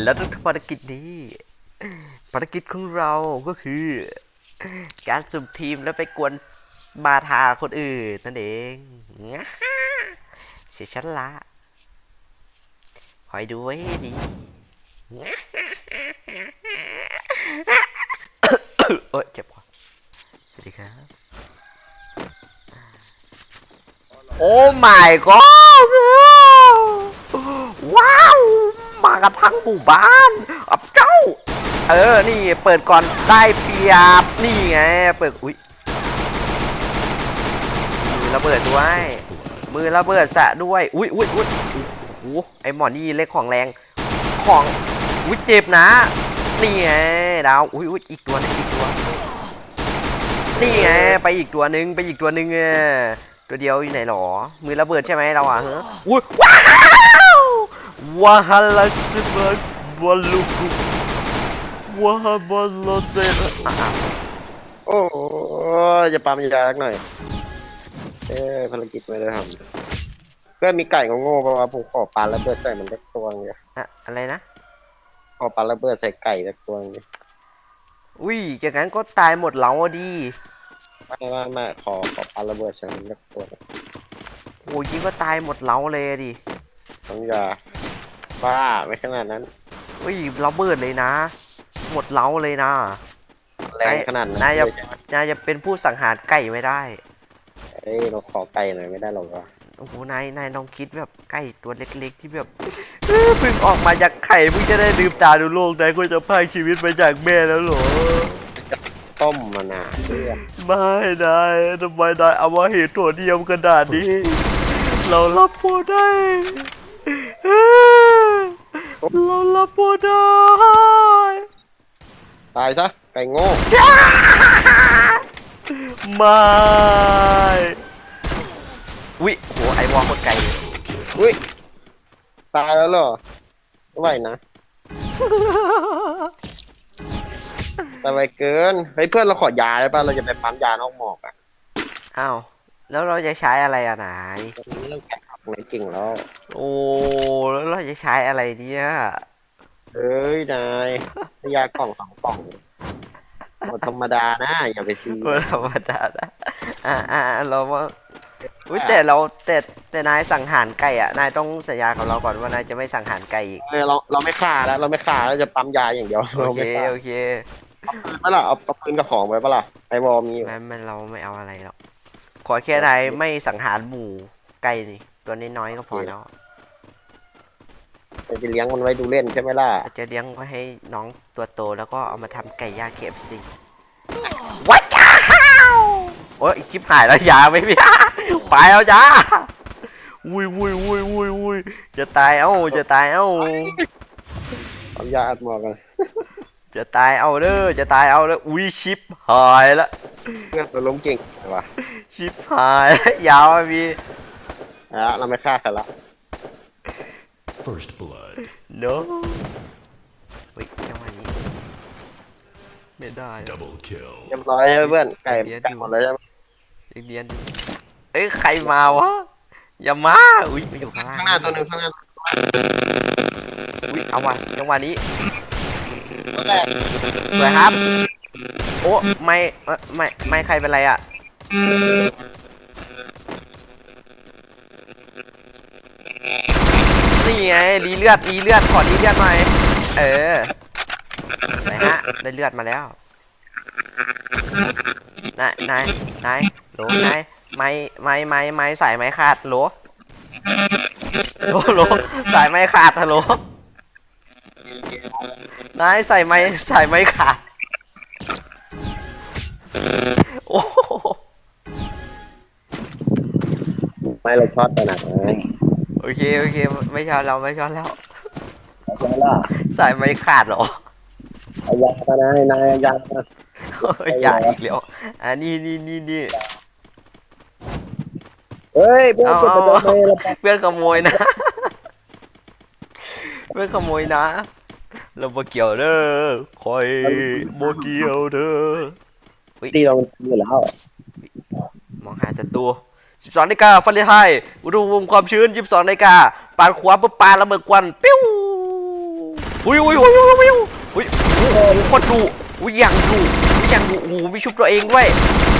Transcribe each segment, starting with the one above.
แล้วต้องทำภารกิจนี้ ภารกิจของเราก็คือ การสุ่มทีมแล้วไปกวนบาทาคนอื่นนั่นเองเสียฉันละคอยดูไว้ให้ดีโอ๊ยเจ็บคอสวัสดีครับ โอ้ my god ว้าวมา กันทั้งหมู่บ้านอับเจ้า เออ นี่เปิดก่อนได้เปรียบ นี่ไง เปิด อุ้ยมือระเบิดด้วย มือระเบิดสะด้วย อุ้ยอุ้ยอุ้ยโอ้โห ไอหมอนี่เล็กของแรง ของ อุ้ยเจ็บนะ นี่ไงดาว อุ้ยอุ้ยอีกตัวนึงอีกตัว นี่ไง ไปอีกตัวหนึ่งไปอีกตัวหนึ่งเออตัวเดียวอยู่ไหนหรอ มือระเบิดใช่ไหมเราอะเฮ้อุ้ยว้า ววาฮัลลาชิบัสบอลลูกุวาฮาบอลโลเซนอะโอ้ยจะปั๊มยาสักหน่อย เอ้ยภารกิจไม่ได้ทำก็มีไก่โง่ๆเพราะว่าผมขอปลาระเบิดใส่มันสักตัวไงอะอะไรนะ ขอปลาระเบิดใส่ไก่สักตัวไงอุ้ยอย่างนั้นก็ตายหมดเหลาอะดีไม่ไม่ไม่ขอขอปลาระเบิดใส่มันสักตัวโอ้ยยิงก็ตายหมดเหลาเลยอะดิปั๊มยา บ้าไม่ขนาดนั้น อุ้ยระเบิดเลยนะ หมดเหลาเลยนะแรงขนาดนั้นนายจะเลยใช่ไหมนายจะเป็นผู้สังหารไก่ไม่ได้ เอ้ยเราขอไก่หน่อยไม่ได้หรอกวะโอ้โหนายนายลองคิดแบบไก่ตัวเล็ก ๆ ที่แบบเอ้อเพิ่งออกมาจากไข่เพิ่งจะได้ลืมตาดูโลกนายก็จะพรากชีวิตไปจากแม่แล้วเหรอต้มมานานเพื่อนไม่นายทำไมนายเอามาเหตุโถเดียมขนาดนี้ เรารับพอได้ เอ้อเรารับพอได้ตายซะ ไก่โง่ไม่วิโอ้โหไอวอลโคตรไกลเลยอุ้ย ตายแล้วเหรอไม่ไหวนะ ตายไปเกิน เฮ้ยเพื่อนเราขอยาได้ป่ะ เราจะไปปั๊มยานอกหมอกอะอ้าวแล้วเราจะใช้อะไรอะนาย ตอนนี้เราแกะผัก ไหนเก่งแล้ว โอ้แล้วเราจะใช้อะไรเนี่ยเอ้ยนายยากล่องสองกล่องหมดธรรมดานะ อย่าไปซื้อไม่ธรรมดานะอ่าอ่าเราว่าอุ้ยแต่เราแต่แต่นายสังหารไก่อะนายต้องสัญญากับเราก่อนว่านายจะไม่สังหารไก่อีกเออเราเราไม่ฆ่าแล้วเราไม่ฆ่าเราจะปั๊มยาอย่างเดียวโอเราเคไม่ฆ่าโอเคไม่ล่ะเอาเอาปืนกับของไปปะล่ะไอวอลมีอยู่ไม่ไม่เราไม่เอาอะไรหรอกขอแค่นายไม่สังหารหมูไก่นี่ ตัวน้อยๆก็พอแล้วจะเลี้ยงมันไว้ดูเล่นใช่ไหมล่ะเราจะเลี้ยงไว้ให้น้องตัวโตแล้วก็เอามาทำไก่ย่าง KFC วัดจ้าโอ้ยคลิปหายแล้วยาไม่พี่ไปแล้วจ้าวุ้ยวุ้ยวุ้ยวุ้ยวุ้ยจะตายเอ้าจะตายเอ้าปั๊มยาอัดหมอกกันจะตายเอาเด้อจะตายเอาเด้ออุ้ยชิปหายละเพื่อนเราล้มเก่งแต่ว่าชิปหายละยาวอะพี่อะเราไม่ฆ่าใครละ First blood. no เฮ้ยจังหวะนี้ไม่ได้อะ Double kill. เรียบร้อยใช่ไหมเพื่อนไก่เดี๋ยวไก่หมดเลยใช่ไหมเรียนอยู่เอ้ยใครมาวะอย่ามาอุ้ยมันอยู่ข้างล่างข้างหน้าตัวหนึ่งข้างหน้าอุ้ยเอาว่ะจังหวะนี้ตัวแรกสวยครับ โอ้ไม่เอ้ยไม่ไม่ใครเป็นไรอะ นี่ไงรีเลือดรีเลือดขอรีเลือดหน่อยเออไหนฮะได้เลือดมาแล้วนายนายนายโหลนายไม้ไม้ไม้ไม้สายไม้ขาดโหลโหลโหลสายไม้ขาดฮัลโหลนายใส่ไม้ใส่ไม้ขาดโอ้โหไม่เราช็อตไปไหน โอเคโอเค ไม่ชอบเราไม่ชอบแล้วใช่ล่ะสายไม้ขาดเหรอเอายาไปนายนายเอายามาอย่าอีกแล้วอันนี้นี่นี่นี่เฮ้ยเพื่อนเอาจะไปโดนเอาไม่เราไปเพื่อนขโมยนะ เพื่อนขโมยนะ เราบ่เกี่ยวเด้อคอยบ่เกี่ยวเด้อตีเรามันอยู่แล้ว มองหาศัตรู 12นาฬิกาฟันเลไฮอุณหภูมิความชื้น 22นาฬิกาปาดขวาปุ๊บปาระเบิดควันปิ้วอุ้ยอุ้ยอุ้ยอุ้ยอุ้ยอุ้ยโอ้โหโคตรดุอุ้ยยังดุอุ้ยยังดุโอ้โหมีชุบตัวเองด้วย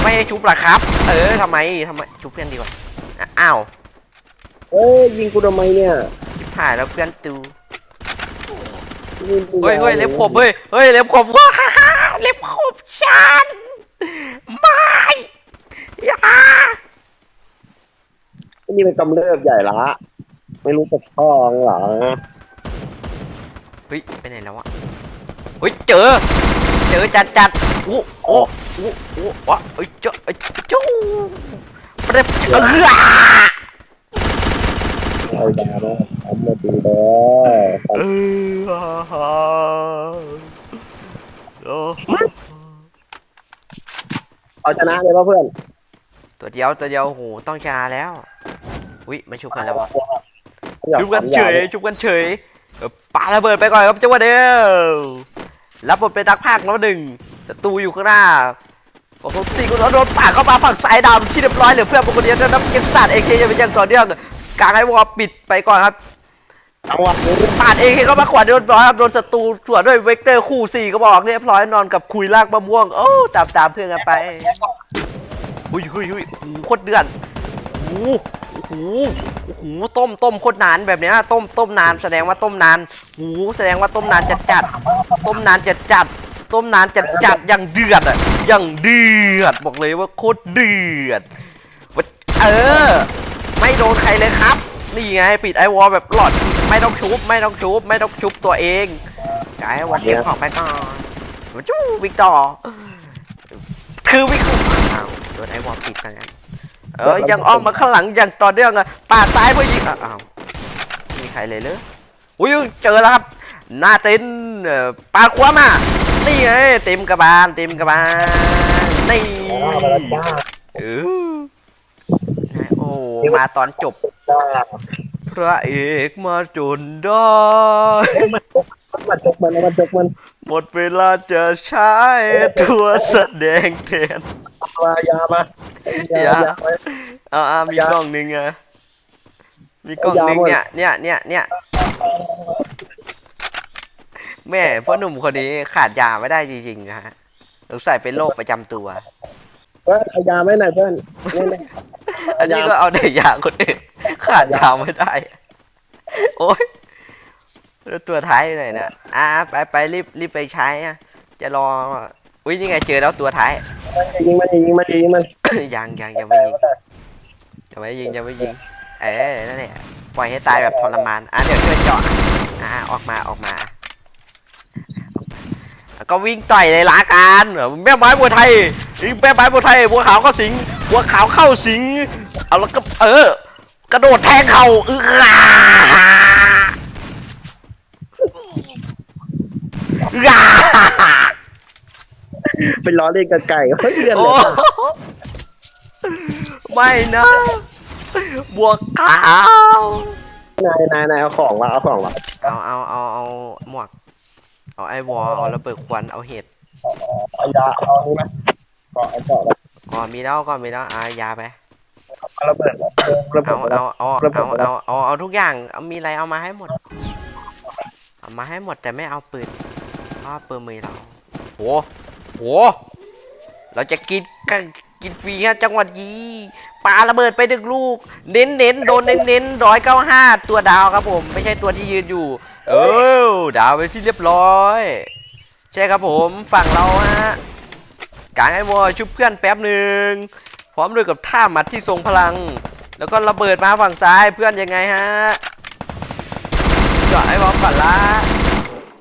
ไม่ให้ชุบเหรอครับ เออทำไมทำไมชุบเพื่อนดีกว่าอะอ้าวเอ้ยยิงกูทำไมเนี่ยชิบหายแล้วเพื่อนตูยิงกูเฮ้ยเฮ้ยเล็บขบเฮ้ยเฮ้ยเล็บขบว้าฮ่าฮ่าเล็บขบฉันไม่อย่า นี่เป็นกำเริบใหญ่ละ ไม่รู้จะพ่องเหรอเฮ้ยไปไหนแล้ววะเฮ้ยเจอ เจอจัดจัดโอ้โอ้โอ้โอ้วะเอ้ยเจ้าเอ้ยเจ้าเปรี้ยเออไอ้ดานะทำมาดีเลยเออโอ้เอาชนะเลยป่ะเพื่อน ตัวเดียวตัวเดียวโอ้โหต้องชนะแล้วอุ้ยมาชุบกันแล้ววะอยาชุบกันทำเฉยายชุบกันเฉยเออปาระเบิดไปก่อนครับจังหวะเดียวรับบทเป็นนักพากย์แล้วหนึ่งศัตรูอยู่ข้างหน้าพอผมตีคนโดนปาดเข้ามาฝั่งซ้ายดาวที่เรียบร้อยเหลือเพื่อนบางคนเดียวแล้วนับยังสัตว์เอเคยังเป็นยังต่อเนื่องกลางให้วอลปิดไปก่อนครับจังหวะนี้ปาดเอเคเข้ามาขวาโดนร้อยครับโดนศัตรูสวนด้วยเวกเตอร์คู่สี่ก็บอกเรียบร้อยนอนกับคุยลากมะม่วงโอ้ตามตามเพื่อนกันไป อุ้ยอุ้ยอุ้ยโอ้โหโคตรเดือดโอ้โหโอ้โหโอ้โหต้มต้มโคตรนานแบบเนี้ยต้มต้มนานแสดงว่าต้มนานโอ้โหแสดงว่าต้มนานจัดจัดต้มนานจัดจัดต้มนานจัดจัดอย่างเดือดอะอย่างเดือดบอกเลยว่าโคตรเดือดเออ ไม่โดนใครเลยครับ นี่ไงปิดไอวอลแบบหลอดไม่ต้องชุบไม่ต้องชุบไม่ต้องชุบตัวเองไอ้วอลเก็บของไปก่อนจู้วิกต่อร์คือวิกอ้าวโดนไอวอลปิดซะงั้นเออยังอ้อมมาข้างหลังอย่างต่อเนื่องอะปาดซ้ายเพื่อยิงอะอ้าวมีใครเลยเหรออุ้ยเจอแล้วครับหน้าเต็นท์เอ่อปาดขวามา นี่ไงเต็มกระบาลเต็มกระบาลนี่เออโอ้มาตอนจบพระเอกมาจนได้มันจกมันมันจกมัน หมดเวลาจะใช้ตัวแสดงแทน มายามาอย่าเอาเอามีกล้องหนึ่งอะมีกล้องหนึ่งเนี่ย เนี่ย เนี่ย เนี่ย แม่พ่อหนุ่มคนนี้ขาดยาไม่ได้จริงๆนะฮะสงสัยเป็นโรคประจำตัว เพื่อนเอายาไม่ไหนเพื่อนนี่นี่อันนี้ก็เอาแต่ยาคนอื่นขาดยาไม่ได้ โอ๊ยแล้วตัวท้ายอยู่ไหนเนี่ยอ่าไปไปรีบรีบไปใช้อะจะรอ อุ้ยนี่ไงเจอแล้วตัวท้าย ยิงมันยิงมันยิงมันยังยังยังไม่ยิงยังไม่ยิงยังไม่ยิง เออนั่นแหละปล่อยให้ตายแบบทรมานอะเดี๋ยวช่วยเจาะอะออกมาออกมาแล้วก็วิ่งต่อยเลยละกันแม่ไม้บัวไทยแม่ไม้บัวไทยบัวขาวก็สิงบัวขาวเข้าสิงเอาแล้วก็เออ กระโดดแทงเข่าเอออ่า เป็นล้อเล่นกับไก่เฮ้ยเดือนโอ้เลยไม่นะบัวขาว นายนายนายเอาของมาเอาของมาเอาเอาเอาเอาหมวก เอาไอ้วอลเอาระเบิดควันเอาเห็ดเอายาเอานี่ไหมเกาะเอาเกาะแล้วก่อนมีแล้วก่อนมีแล้วอายาไป เอาระเบิดระเบิเอาดเอาเอาเอาเอาเอาเอาทุกอย่างเอามีอะไรเอามาให้หมด เอามาให้หมดแต่ไม่เอาปืนเพราะว่าปืนมือเราโหโหเราจะกินกันกินฟรีฮะจังหวัดยีปาระเบิดไปดึกลูก เน้นเน้นโดนเน้นเน้นร้อยเก้าห้าตัวดาวครับผม ไม่ใช่ตัวที่ยืนอยู่ เออดาวไปที่เรียบร้อย ใช่ครับผมฝั่งเราฮะกางไอ้วอชุบเพื่อนแป๊บหนึ่งพร้อมด้วยกับท่าหมัดที่ทรงพลัง แล้วก็ระเบิดมาฝั่งซ้ายเพื่อนยังไงฮะเจาะไอ้วอก่อนละ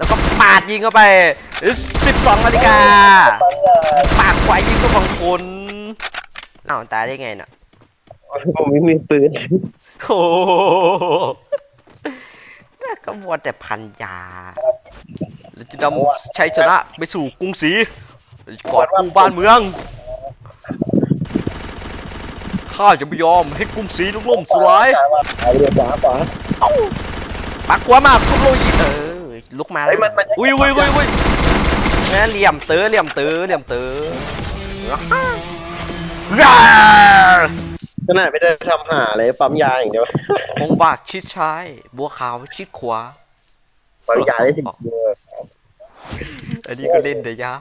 แล้วก็ปาดยิงเข้าไป 12นาฬิกาปาดขวายิงก็บางคนอ้าวตายได้ไงน่ะผมไม่มีปืนโอ้โหแต่ก็มัวแต่พันยาเราจะนำชัยชนะไปสู่กรุงศรีกอดกู้บ้านเมืองข้าจะไม่ยอมให้กรุงศรีลุกล่มสลายเอาเรือขวาขวาปักกลัวมากคุณโลยีเออ ลุกมาแล้วเฮ้ยมันมัน อุ้ยอุ้ยอุ้ยอุ้ยนะเหลี่ยมเต๋อเหลี่ยมเต๋อเหลี่ยมเต๋อว้าขนาดไม่ได้ทำหาเลยปั๊มยาอย่างเดียวคงบากชิดซ้ายบัวขาวชิดขวาปาวิยาได้สิบเยอะอันนี้ก็เล่นเดี๋ยวยะ